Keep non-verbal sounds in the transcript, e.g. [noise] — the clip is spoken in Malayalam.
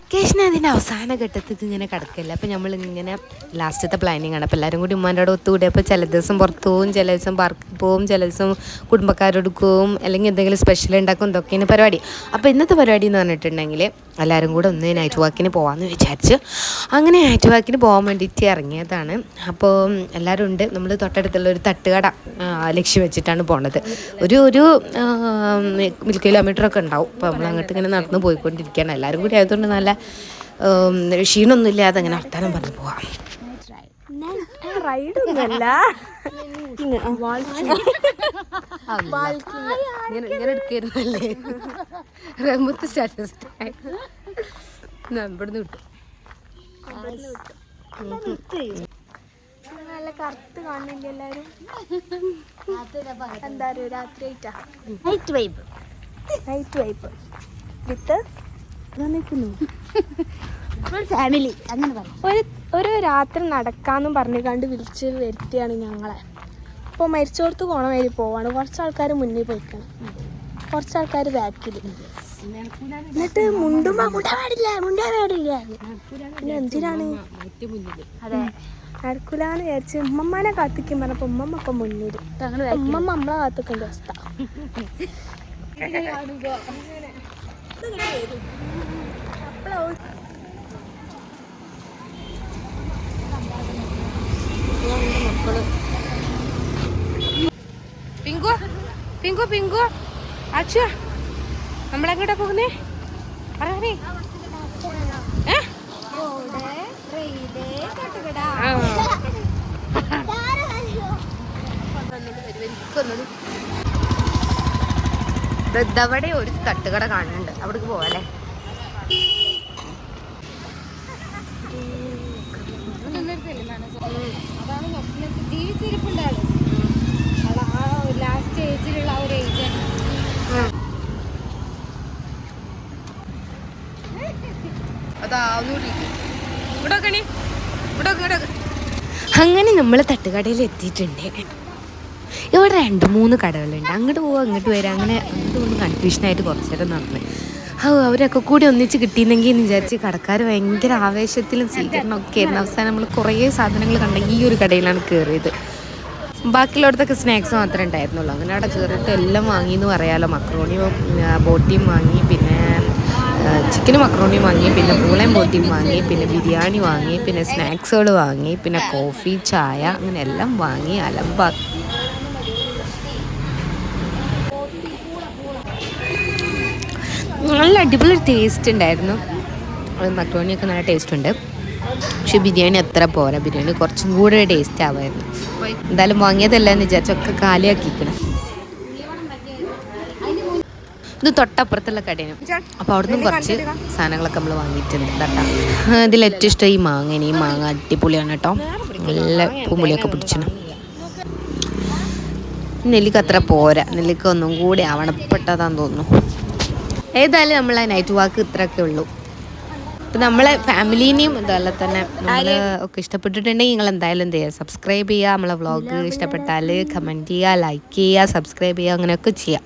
വെക്കേഷൻ അതിന്റെ അവസാന ഘട്ടത്തേക്ക് ഇങ്ങനെ കിടക്കില്ല? അപ്പോൾ നമ്മൾ ഇങ്ങനെ ലാസ്റ്റത്തെ പ്ലാനിങ് ആണ്. അപ്പോൾ എല്ലാവരും കൂടി ഉമ്മാന്റെ അവിടെ ഒത്തുകൂടി. അപ്പോൾ ചില ദിവസം പുറത്ത് പോവും ചില ദിവസം പാർക്കിൽ പോവും ചില ദിവസം കുടുംബക്കാരോട് പോവും അല്ലെങ്കിൽ എന്തെങ്കിലും സ്പെഷ്യൽ ഉണ്ടാക്കും ഇതൊക്കെയാണ് പരിപാടി. അപ്പോൾ ഇന്നത്തെ പരിപാടി എന്ന് പറഞ്ഞിട്ടുണ്ടെങ്കിൽ എല്ലാവരും കൂടെ ഒന്ന് നൈറ്റ് വാക്കിന് പോകാമെന്ന് വിചാരിച്ച് അങ്ങനെ നൈറ്റ് വാക്കിന് പോകാൻ വേണ്ടിയിട്ട് ഇറങ്ങിയതാണ്. അപ്പോൾ എല്ലാവരും ഉണ്ട്. നമ്മൾ തൊട്ടടുത്തുള്ള ഒരു തട്ടുകട ലക്ഷ്യം വെച്ചിട്ടാണ് പോണത്. ഒരു ഒരു കിലോമീറ്ററൊക്കെ ഉണ്ടാവും. അപ്പോൾ നമ്മൾ അങ്ങോട്ട് ഇങ്ങനെ നടന്ന് പോയിക്കൊണ്ടിരിക്കുകയാണ്. എല്ലാവരും കൂടി ആയതുകൊണ്ട് നല്ല ഉം, ക്ഷീണമൊന്നും ഇല്ലാതെ അങ്ങനെ വർത്താനം പറഞ്ഞു പോവാം. റൈഡ് ഒന്നുമല്ല ഇങ്ങനെ ഇങ്ങനെ എടുക്കായിരുന്നല്ലേ? റഹ്മത്ത് സ്റ്റാറ്റസ് ഇവിടുന്ന് കിട്ടും നല്ല കറുത്ത് കാണുന്നില്ല എല്ലാരും. എന്താ പറയുക രാത്രി ആയിട്ടാ night vibe night vibe with? Family അങ്ങനെ പറയും ഒരു ഒരു രാത്രി നടക്കാന്നും പറഞ്ഞു കണ്ട് വിളിച്ച് വരുത്തിയാണ് ഞങ്ങളെ. അപ്പോൾ മരിച്ചോടത്ത് പോണ വരി പോവാണ്. കുറച്ച് ആൾക്കാർ മുന്നിൽ പോയിക്കണം. കുറച്ച് ആൾക്കാർ ബാക്കിൽ എന്നിട്ട് മുണ്ടുമ്പോ മുണ്ടാ പാടില്ല മുണ്ടാ പാടില്ല. പിന്നെ എന്തിനാണ്? അതെ. നടക്കൂലെന്ന് വിചാരിച്ച് ഉമ്മമ്മനെ കാത്തിക്കും പറഞ്ഞപ്പോ ഉമ്മമ്മ ഒക്കെ മുന്നിൽ ഉമ്മമ്മ നമ്മളെ കാത്തിക്കേണ്ട അവസ്ഥ. [laughs] Pink pink pink. അച്ഛ നമ്മളെങ്ങോട്ടാ പോകുന്നേ? പറയാനേ വൃദ്ധവടെ ഒരു തട്ടുകട കാണുന്നുണ്ട്. അവിടേക്ക് പോവാല്ലേ? ജീവിച്ചിരിപ്പുണ്ടാവും അങ്ങനെ നമ്മൾ തട്ടുകടയിൽ എത്തിയിട്ടുണ്ട്. ഇവിടെ രണ്ട് മൂന്ന് കടകളുണ്ട്. അങ്ങോട്ട് പോവാ അങ്ങോട്ട് വരാം. അങ്ങനെ അതുകൊണ്ട് കൺഫ്യൂഷനായിട്ട് കുറച്ച് നേരം നടന്ന്. ഓ അവരൊക്കെ കൂടി ഒന്നിച്ച് കിട്ടിയിരുന്നെങ്കിൽ എന്ന് വിചാരിച്ച് കടക്കാർ ഭയങ്കര ആവേശത്തിലും സ്വീകരണമൊക്കെ ആയിരുന്നു അവസാനം നമ്മൾ കുറേ സാധനങ്ങൾ കണ്ട ഈ ഒരു കടയിലാണ് കയറിയത് ബാക്കിയുള്ളടത്തൊക്കെ സ്നാക്സ് മാത്രമേ ഉണ്ടായിരുന്നുള്ളൂ. അങ്ങനെ അവിടെ കയറിയിട്ട് എല്ലാം വാങ്ങി എന്ന് പറയാമല്ലോ മക്രോണിയും ബോട്ടിയും വാങ്ങി ചിക്കനും മക്രോണിയും വാങ്ങി പിന്നെ പൂളയും ബോട്ടിയും വാങ്ങി പിന്നെ ബിരിയാണി വാങ്ങി പിന്നെ സ്നാക്സുകൾ വാങ്ങി പിന്നെ കോഫി ചായ അങ്ങനെ എല്ലാം വാങ്ങി അലമ്പാ നല്ല അടിപൊളി ടേസ്റ്റ് ഉണ്ടായിരുന്നു. മക്രോണിയൊക്കെ നല്ല ടേസ്റ്റ് ഉണ്ട്. പക്ഷെ ബിരിയാണി അത്ര പോരാ. ബിരിയാണി കുറച്ചും കൂടെ ടേസ്റ്റ് ആവായിരുന്നു. എന്തായാലും വാങ്ങിയതല്ല എന്ന് വിചാരിച്ചൊക്കെ കാലിയാക്കിക്കണം ഇത് തൊട്ടപ്പുറത്തുള്ള കടയാണ്. അപ്പോൾ അവിടുന്ന് കുറച്ച് സാധനങ്ങളൊക്കെ നമ്മൾ വാങ്ങിയിട്ടുണ്ട് കേട്ടോ. ഇതിൽ ഏറ്റവും ഇഷ്ടം ഈ മാങ്ങ ഈ മാങ്ങ അടിപൊളിയാണ് കേട്ടോ. നല്ല പൂമ്പുളിയൊക്കെ പിടിച്ചിന്. നെല്ലിക്ക് അത്ര പോരാ. നെല്ലിക്ക ഒന്നും കൂടി ആവണപ്പെട്ടതാന്ന് തോന്നുന്നു. ഏതായാലും നമ്മളെ നൈറ്റ് വാക്ക് ഇത്രയൊക്കെ ഉള്ളൂ. അപ്പം നമ്മളെ ഫാമിലീനെയും അതുപോലെ തന്നെ നമ്മൾ ഒക്കെ ഇഷ്ടപ്പെട്ടിട്ടുണ്ടെങ്കിൽ നിങ്ങൾ എന്തായാലും എന്ത് ചെയ്യുക സബ്സ്ക്രൈബ് ചെയ്യുക നമ്മളെ വ്ളോഗ് ഇഷ്ടപ്പെട്ടാൽ കമന്റ് ചെയ്യുക ലൈക്ക് ചെയ്യുക സബ്സ്ക്രൈബ് ചെയ്യുക അങ്ങനെയൊക്കെ ചെയ്യാം.